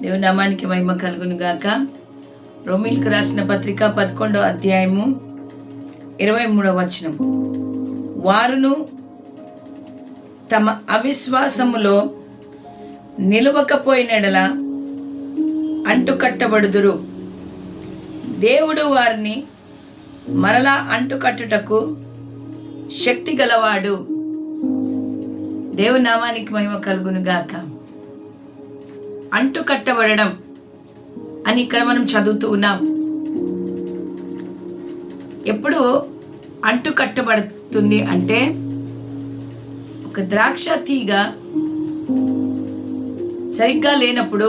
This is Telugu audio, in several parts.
దేవునామానికి మహిమ కలుగును గాక. రోమిల్కి రాసిన పత్రిక పదకొండో అధ్యాయము ఇరవై మూడవ వచనం వారును తమ అవిశ్వాసములో నిలవకపోయినడల అంటుకట్టబడుదురు. దేవుడు వారిని మరలా అంటుకట్టుటకు శక్తి గలవాడు. దేవునామానికి మహిమ కలుగును గాక. అంటు కట్టబడడం అని ఇక్కడ మనం చదువుతూ ఉన్నాం. ఎప్పుడు అంటు కట్టబడుతుంది అంటే ఒక ద్రాక్ష తీగ సరిగ్గా లేనప్పుడు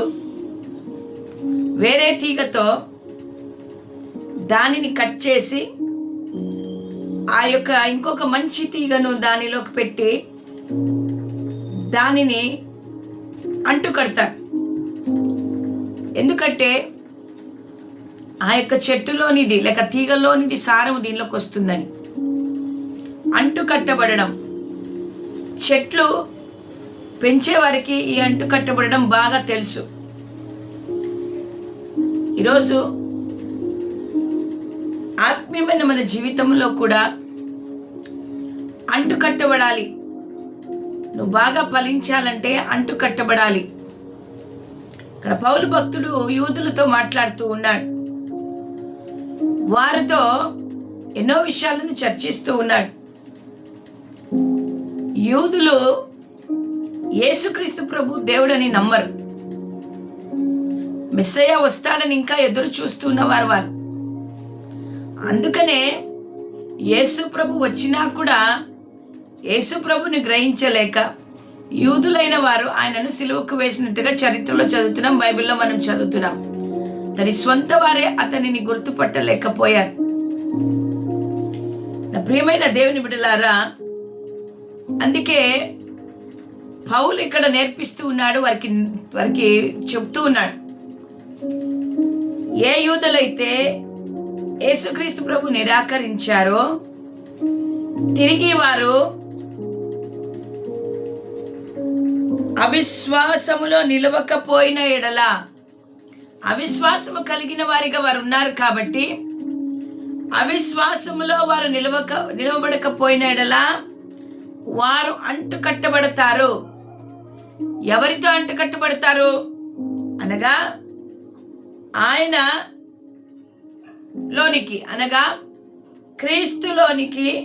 వేరే తీగతో దానిని కట్ చేసి ఆ యొక్క ఇంకొక మంచి తీగను దానిలోకి పెట్టి దానిని అంటు కడతారు ఎందుకంటే ఆ యొక్క చెట్టులోనిది లేక తీగలోనిది సారము దీనిలోకి వస్తుందని అంటు కట్టబడడం చెట్లు పెంచేవారికి ఈ అంటు కట్టబడడం బాగా తెలుసు. ఈరోజు ఆత్మీయమైన మన జీవితంలో కూడా అంటు కట్టబడాలి నువ్వు బాగా ఫలించాలంటే అంటు కట్టబడాలి ఇక్కడ పౌలు భక్తుడు యూదులతో మాట్లాడుతూ ఉన్నాడు. వారితో ఎన్నో విషయాలను చర్చిస్తూ ఉన్నాడు. యూదులు యేసుక్రీస్తు ప్రభు దేవుడని నమ్మరు. మిస్సయ్య వస్తాడని ఇంకా ఎదురు చూస్తున్నవారు వారు. అందుకనే యేసు ప్రభు వచ్చినా కూడా యేసు ప్రభుని గ్రహించలేక యూదులైన వారు ఆయనను సిలువకు వేసినట్టుగా చరిత్రలో చదువుతున్నాం బైబిల్లో మనం చదువుతున్నాం. తన స్వంత వారే అతనిని గుర్తుపట్టలేకపోయారు. నా ప్రియమైన దేవుని బిడ్డలారా అందుకే పౌలు ఇక్కడ నేర్పిస్తూ ఉన్నాడు వారికి వారికి చెప్తూ ఉన్నాడు. ఏ యూదులైతే యేసుక్రీస్తు ప్రభు నిరాకరించారో తిరిగి వారు అవిశ్వాసములో నిలవకపోయిన ఎడల అవిశ్వాసము కలిగిన వారిగా వారు ఉన్నారు కాబట్టి అవిశ్వాసములో వారు నిలవక నిలవబడకపోయిన ఎడల వారు అంటు కట్టబడతారు ఎవరితో అంటుకట్టబడతారు? అనగా ఆయన లోనికి అనగా క్రీస్తులోనికి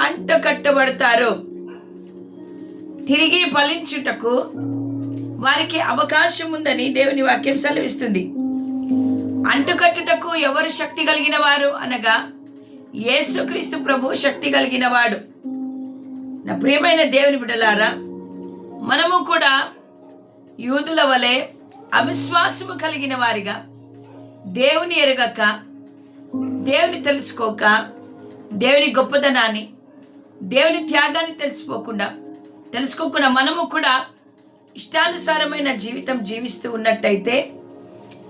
అంటుకట్టబడతారు. కట్టబడతారు తిరిగి ఫలించుటకు వారికి అవకాశం ఉందని దేవుని వాక్యం సెలవిస్తుంది. అంటుకట్టుటకు ఎవరు శక్తి కలిగిన వారు అనగా యేసుక్రీస్తు ప్రభు శక్తి కలిగిన వాడు నా ప్రియమైన దేవుని బిడ్డలారా మనము కూడా యూదుల వలె అవిశ్వాసము కలిగిన వారిగా దేవుని ఎరగక దేవుని తెలుసుకోక దేవుని గొప్పదనాన్ని దేవుని త్యాగాన్ని తెలుసుకోకుండా తెలుసుకోకుండా మనము కూడా ఇష్టానుసారమైన జీవితం జీవిస్తూ ఉన్నట్టయితే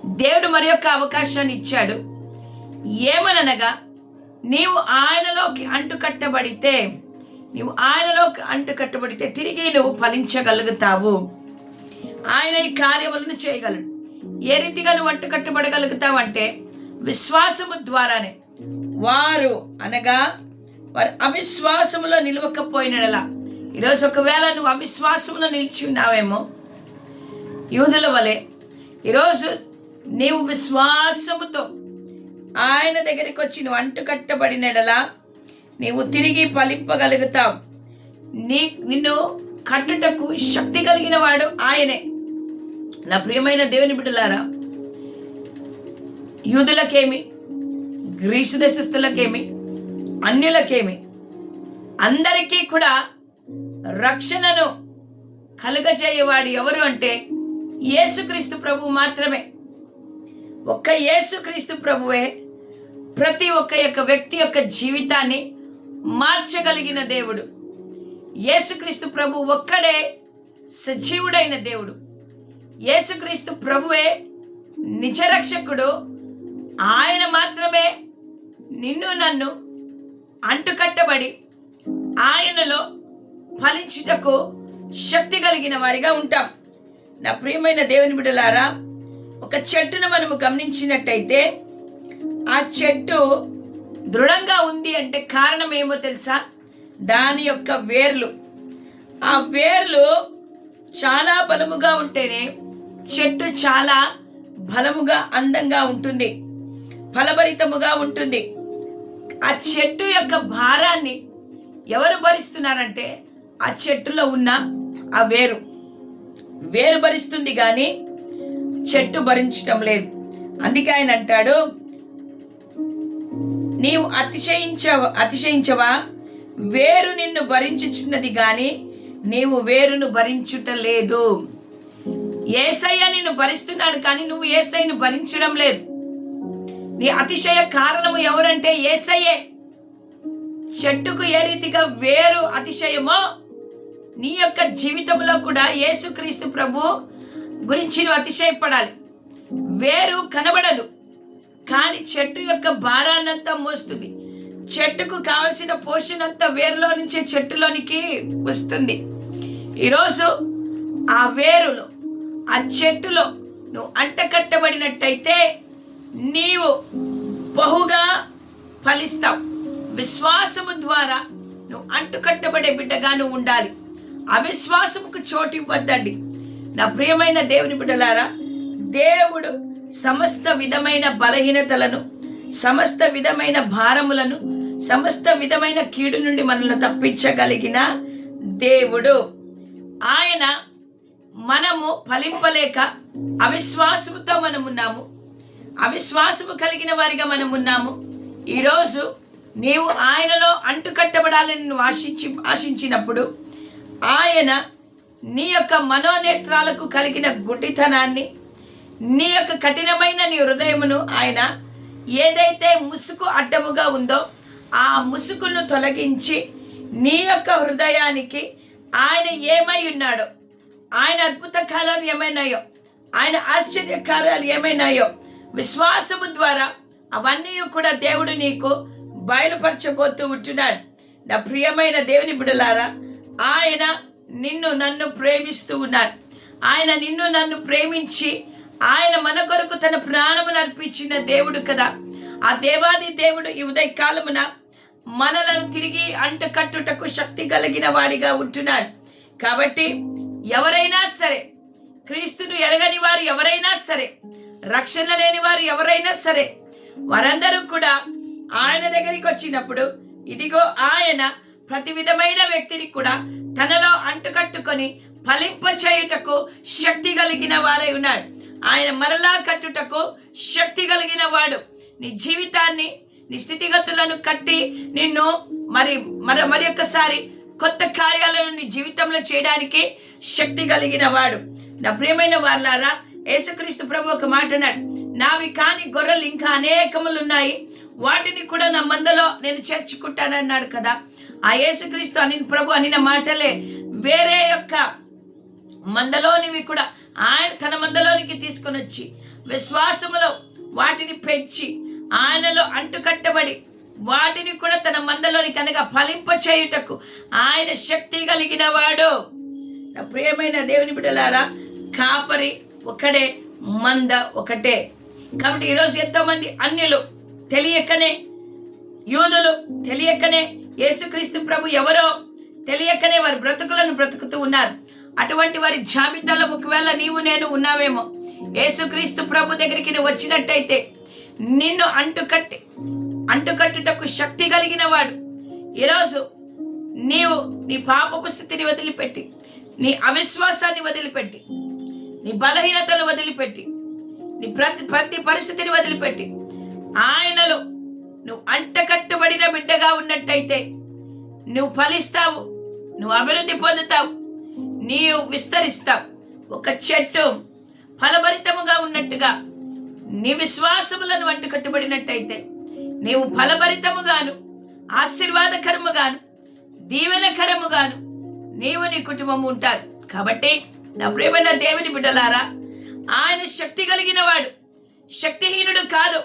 దేవుడు మరి యొక్క అవకాశాన్ని ఇచ్చాడు. ఏమనగా నీవు ఆయనలోకి అంటుకట్టబడితే నీవు ఆయనలోకి అంటుకట్టబడితే తిరిగి నువ్వు ఫలించగలుగుతావు. ఆయన ఈ కార్యములను చేయగలడు. ఏ రీతిగా నువ్వు అంటుకట్టబడగలుగుతావు అంటే విశ్వాసము ద్వారానే. వారు అనగా వారు అవిశ్వాసములో నిలవకపోయినలా ఈరోజు ఒకవేళ నువ్వు అవిశ్వాసంలో నిలిచి ఉన్నావేమో యూదుల వలె ఈరోజు నీవు విశ్వాసముతో ఆయన దగ్గరికి వచ్చి నువ్వు అంటుకట్టబడినడలా నీవు తిరిగి ఫలింపగలుగుతావు. నీ నిన్ను కట్టుటకు శక్తి కలిగిన వాడు ఆయనే. నా ప్రియమైన దేవుని బిడ్డలారా యూదులకేమి గ్రీసు దేశస్థులకేమి అన్యులకేమి అందరికీ కూడా రక్షణను కలుగజేయవాడు ఎవరు అంటే యేసుక్రీస్తు ప్రభు మాత్రమే. ఒక్క యేసుక్రీస్తు ప్రభువే ప్రతి ఒక్క యొక్క వ్యక్తి యొక్క జీవితాన్ని మార్చగలిగిన దేవుడు. యేసుక్రీస్తు ప్రభు ఒక్కడే సజీవుడైన దేవుడు. యేసుక్రీస్తు ప్రభువే నిజరక్షకుడు. ఆయన మాత్రమే నిన్ను నన్ను అంటుకట్టబడి ఆయనలో ఫలించుటకు శక్తి కలిగిన వారిగా ఉంటాం. నా ప్రియమైన దేవుని బిడ్డలారా ఒక చెట్టును మనము గమనించినట్టయితే ఆ చెట్టు దృఢంగా ఉంది అంటే కారణం ఏమో తెలుసా? దాని యొక్క వేర్లు. ఆ వేర్లు చాలా బలముగా ఉంటేనే చెట్టు చాలా బలముగా అందంగా ఉంటుంది. ఫలభరితముగా ఉంటుంది. ఆ చెట్టు యొక్క భారాన్ని ఎవరు భరిస్తున్నారంటే ఆ చెట్టులో ఉన్న ఆ వేరు. వేరు భరిస్తుంది కానీ చెట్టు భరించటం లేదు. అందుకే ఆయన అంటాడు నీవు అతిశయించవ అతిశయించవా? వేరు నిన్ను భరించుచున్నది కానీ నీవు వేరును భరించుట లేదు. ఏసయ్య నిన్ను భరిస్తున్నాడు కానీ నువ్వు ఏసైను భరించడం లేదు. నీ అతిశయ కారణము ఎవరంటే ఏసయ్యే. చెట్టుకు ఏ రీతిగా వేరు అతిశయమో నీ యొక్క జీవితంలో కూడా యేసుక్రీస్తు ప్రభు గురించి నువ్వు అతిశయపడాలి. వేరు కనబడదు. కానీ చెట్టు యొక్క భారాన్నంతా మోస్తుంది. చెట్టుకు కావలసిన పోషణ అంతా వేరులో నుంచి చెట్టులోనికి వస్తుంది. ఈరోజు ఆ వేరులో ఆ చెట్టులో నువ్వు అంటకట్టబడినట్టయితే నీవు బహుగా ఫలిస్తావు. విశ్వాసము ద్వారా నువ్వు అంటుకట్టబడే బిడ్డగా నువ్వు ఉండాలి. అవిశ్వాసముకు చోటు ఇవ్వద్దండి. నా ప్రియమైన దేవుని బిడ్డలారా దేవుడు సమస్త విధమైన బలహీనతలను సమస్త విధమైన భారములను సమస్త విధమైన కీడు నుండి మనల్ని తప్పించగలిగిన దేవుడు. ఆయన మనము ఫలింపలేక అవిశ్వాసముతో మనం ఉన్నాము. అవిశ్వాసము కలిగిన వారిగా మనమున్నాము ఈరోజు నీవు ఆయనలో అంటుకట్టబడాలని నువ్వు ఆశించి ఆశించినప్పుడు ఆయన నీ యొక్క మనోనేత్రాలకు కలిగిన గుడ్డితనాన్ని నీ యొక్క కఠినమైన నీ హృదయమును ఆయన ఏదైతే ముసుగు అడ్డముగా ఉందో ఆ ముసుగును తొలగించి నీ యొక్క హృదయానికి ఆయన ఏమై ఉన్నాడో ఆయన అద్భుత కార్యాలు ఏమైనాయో ఆయన ఆశ్చర్య కార్యాలు ఏమైనాయో విశ్వాసము ద్వారా అవన్నీ కూడా దేవుడు నీకు బయలుపరచబోతూ ఉంటున్నాడు. నా ప్రియమైన దేవుని బిడలారా ఆయన నిన్ను నన్ను ప్రేమిస్తూ ఉన్నాడు. ఆయన నిన్ను నన్ను ప్రేమించి ఆయన మన కొరకు తన ప్రాణమును అర్పించిన దేవుడు కదా. ఆ దేవాది దేవుడు ఈ ఉదయకాలమున మనలను తిరిగి అంటుకట్టుటకు శక్తి కలిగిన వాడిగా ఉంటున్నాడు. కాబట్టి ఎవరైనా సరే క్రీస్తును ఎరగని వారు ఎవరైనా సరే రక్షణ లేని వారు ఎవరైనా సరే వారందరూ కూడా ఆయన దగ్గరికి వచ్చినప్పుడు ఇదిగో ఆయన ప్రతి విధమైన వ్యక్తిని కూడా తనలో అంటుకట్టుకొని ఫలింప చేయుటకు శక్తి కలిగిన వారై ఉన్నాడు. ఆయన మరలా కట్టుటకు శక్తి కలిగిన వాడు. నీ జీవితాన్ని నీ స్థితిగతులను కట్టి నిన్ను మరి మర మరి ఒక్కసారి కొత్త కార్యాలను నీ జీవితంలో చేయడానికి శక్తి కలిగిన వాడు. నా ప్రియమైన వాళ్ళారా యేసుక్రీస్తు ప్రభు ఒక మాట అన్నాడు. నావి కాని గొర్రెలు ఇంకా అనేకములు ఉన్నాయి. వాటిని కూడా నా మందలో నేను చేర్చుకుంటానన్నాడు కదా. ఆ యేసుక్రీస్తు అని ప్రభు అనిన మాటలే వేరే యొక్క మందలోనివి కూడా ఆయన తన మందలోనికి తీసుకొని వచ్చి విశ్వాసములో వాటిని పెంచి ఆయనలో అంటుకట్టబడి వాటిని కూడా తన మందలోనికి అనగా ఫలింప చేయుటకు ఆయన శక్తి కలిగిన వాడు. నా ప్రియమైన దేవుని బిడ్డలారా కాపరి ఒకడే మంద ఒకటే. కాబట్టి ఈరోజు ఎంతోమంది అన్యులు తెలియకనే యూదులు తెలియకనే యేసుక్రీస్తు ప్రభు ఎవరో తెలియకనే వారి బ్రతుకులను బ్రతుకుతూ ఉన్నారు. అటువంటి వారి జాబితాలో ఒకవేళ నీవు నేను ఉన్నావేమో యేసుక్రీస్తు ప్రభు దగ్గరికి నువ్వు వచ్చినట్టయితే నిన్ను అంటుకట్టి అంటుకట్టుటకు శక్తి కలిగిన వాడు. ఈరోజు నీవు నీ పాపపు స్థితిని వదిలిపెట్టి నీ అవిశ్వాసాన్ని వదిలిపెట్టి నీ బలహీనతను వదిలిపెట్టి నీ ప్రతి ప్రతి పరిస్థితిని వదిలిపెట్టి ఆయనలో నువ్వు అంటకట్టుబడిన బిడ్డగా ఉన్నట్టయితే నువ్వు ఫలిస్తావు నువ్వు అభివృద్ధి పొందుతావు నీవు విస్తరిస్తావు. ఒక చెట్టు ఫలభరితముగా ఉన్నట్టుగా నీ విశ్వాసములను వంటి కట్టుబడినట్టయితే నీవు ఫలభరితముగాను ఆశీర్వాదకరముగాను దీవెనకరముగాను నీవు నీ కుటుంబము ఉంటారు. కాబట్టి నా ప్రేమైన దేవుని బిడ్డలారా ఆయన శక్తి కలిగిన వాడు శక్తిహీనుడు కాదు.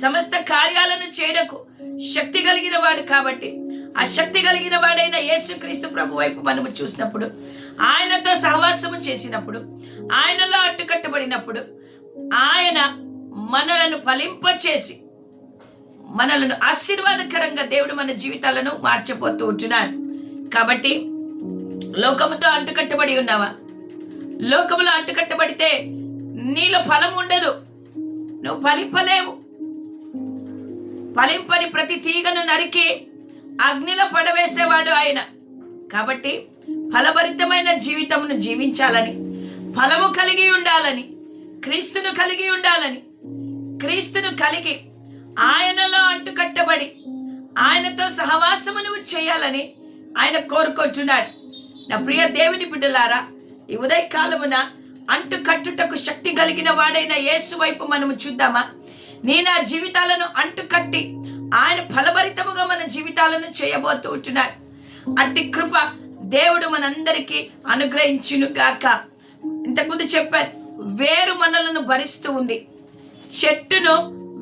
సమస్త కార్యాలను చేయడకు శక్తి కలిగిన వాడు కాబట్టి ఆ శక్తి కలిగిన వాడైన యేసుక్రీస్తు ప్రభు వైపు మనము చూసినప్పుడు ఆయనతో సహవాసము చేసినప్పుడు ఆయనలో అట్టుకట్టబడినప్పుడు ఆయన మనలను ఫలింపచేసి మనలను ఆశీర్వాదకరంగా దేవుడు మన జీవితాలను మార్చిపోతూ ఉంటున్నాడు. కాబట్టి లోకముతో అంటుకట్టబడి ఉన్నావా? లోకములో అంటుకట్టబడితే నీలో ఫలం ఉండదు. నువ్వు ఫలింపలేవు. ఫలింపని ప్రతి తీగను నరికి అగ్నిలో పడవేసేవాడు ఆయన. కాబట్టి ఫలభరితమైన జీవితమును జీవించాలని ఫలము కలిగి ఉండాలని క్రీస్తును కలిగి ఉండాలని క్రీస్తును కలిగి ఆయనలో అంటుకట్టబడి ఆయనతో సహవాసము నువ్వు చేయాలని ఆయన కోరుకుంటున్నాడు. నా ప్రియ దేవుని బిడ్డలారా ఈ ఉదయకాలమున అంటు కట్టుటకు శక్తి కలిగిన వాడైన యేసు వైపు మనము చూద్దామా? నీ నా జీవితాలను అంటుకట్టి ఆయన ఫలభరితముగా మన జీవితాలను చేయబోతూ ఉంటున్నాడు. అట్టి కృప దేవుడు మనందరికీ అనుగ్రహించును గాక. ఇంతకుముందు చెప్పాను వేరు మనలను భరిస్తూ ఉంది. చెట్టును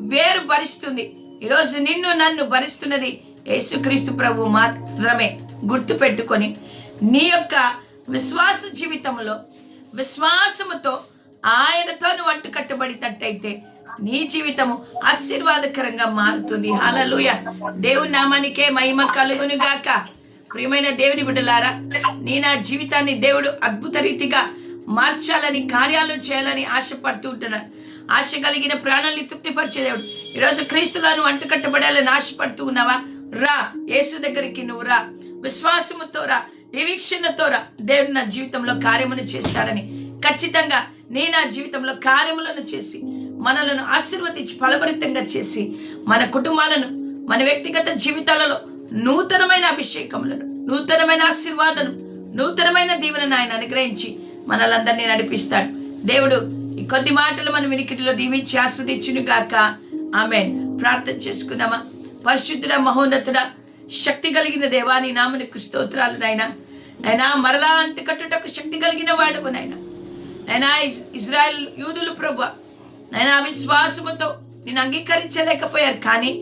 వేరు భరిస్తుంది. ఈరోజు నిన్ను నన్ను భరిస్తున్నది యేసుక్రీస్తు ప్రభు మాత్రమే. గుర్తుపెట్టుకొని నీ యొక్క విశ్వాస జీవితంలో విశ్వాసముతో ఆయనతో నువ్వు అంటు కట్టబడినట్టయితే నీ జీవితము ఆశీర్వాదకరంగా మారుతుంది. హాలలుయ దేవుని నామానికే మహిమ కలుగును గాక ప్రియమైన దేవుని బిడ్డలారా నీ నా జీవితాన్ని దేవుడు అద్భుత రీతిగా మార్చాలని కార్యాలు చేయాలని ఆశపడుతూ ఉంటున్నాడు ఆశ కలిగిన ప్రాణాన్ని తృప్తిపరిచే దేవుడు. ఈరోజు క్రీస్తులను అంటుకట్టబడాలని ఆశపడుతూ ఉన్నావా? రా యేసు దగ్గరికి నువ్వు రా. విశ్వాసముతో రా నిరీక్షణతో రా. దేవుడు నా జీవితంలో కార్యములు చేస్తాడని ఖచ్చితంగా నీ నా జీవితంలో కార్యములను చేసి మనలను ఆశీర్వదించి ఫలభరితంగా చేసి మన కుటుంబాలను మన వ్యక్తిగత జీవితాలలో నూతనమైన అభిషేకములను నూతనమైన ఆశీర్వాదం నూతనమైన దీవెనను ఆయన అనుగ్రహించి మనలందరినీ నడిపిస్తాడు. దేవుడు ఈ కొద్ది మాటలు మన వినికిటిలో దీవించి ఆస్వాదించును గాక ఆమె ప్రార్థన చేసుకుందామా? పరిశుద్ధుడ మహోన్నతుడ శక్తి కలిగిన దేవాని నామనికి స్తోత్రాలు నాయన. అయినా మరలా అంటుకట్టుటకు శక్తి కలిగిన వాడుకు నాయన. నైనా ఇజ్రాయెల్ యూదులు ప్రభు నైనా విశ్వాసముతో నేను అంగీకరించలేకపోయారు కానీ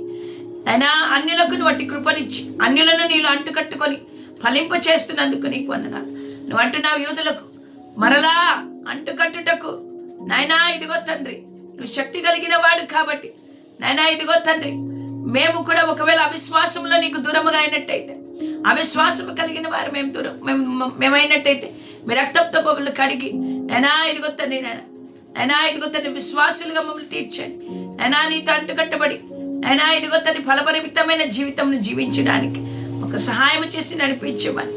నైనా అన్యులకు నువ్వు కృపనిచ్చి అన్యులను నీళ్ళు అంటుకట్టుకొని ఫలింప చేస్తున్నందుకు నీకు వందనాలు. నువ్వు అంటున్నావు యూదులకు మరలా అంటుకట్టుటకు నాయనా ఇదిగో తండ్రి నువ్వు శక్తి కలిగిన వాడు కాబట్టి నాయనా ఇదిగో తండ్రి మేము కూడా ఒకవేళ అవిశ్వాసంలో నీకు దూరముగా అయినట్టయితే అవిశ్వాసము కలిగిన వారు మేము దూరం మేము మేమైనట్టయితే మీ రక్తంతో మమ్మల్ని కడిగి నైనా ఇదిగో తండ్రి నైనా అయినా ఇదిగో తన విశ్వాసులుగా మమ్మల్ని తీర్చండి. అయినా నీతో అంటుకట్టబడి అయినా ఇదిగో తన ఫలపరిమితమైన జీవితంను జీవించడానికి ఒక సహాయం చేసి నడిపించమని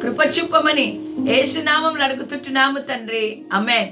కృప చూపమని ఏసునామంలో అడుగుతుంటున్నాము తండ్రి. అమెన్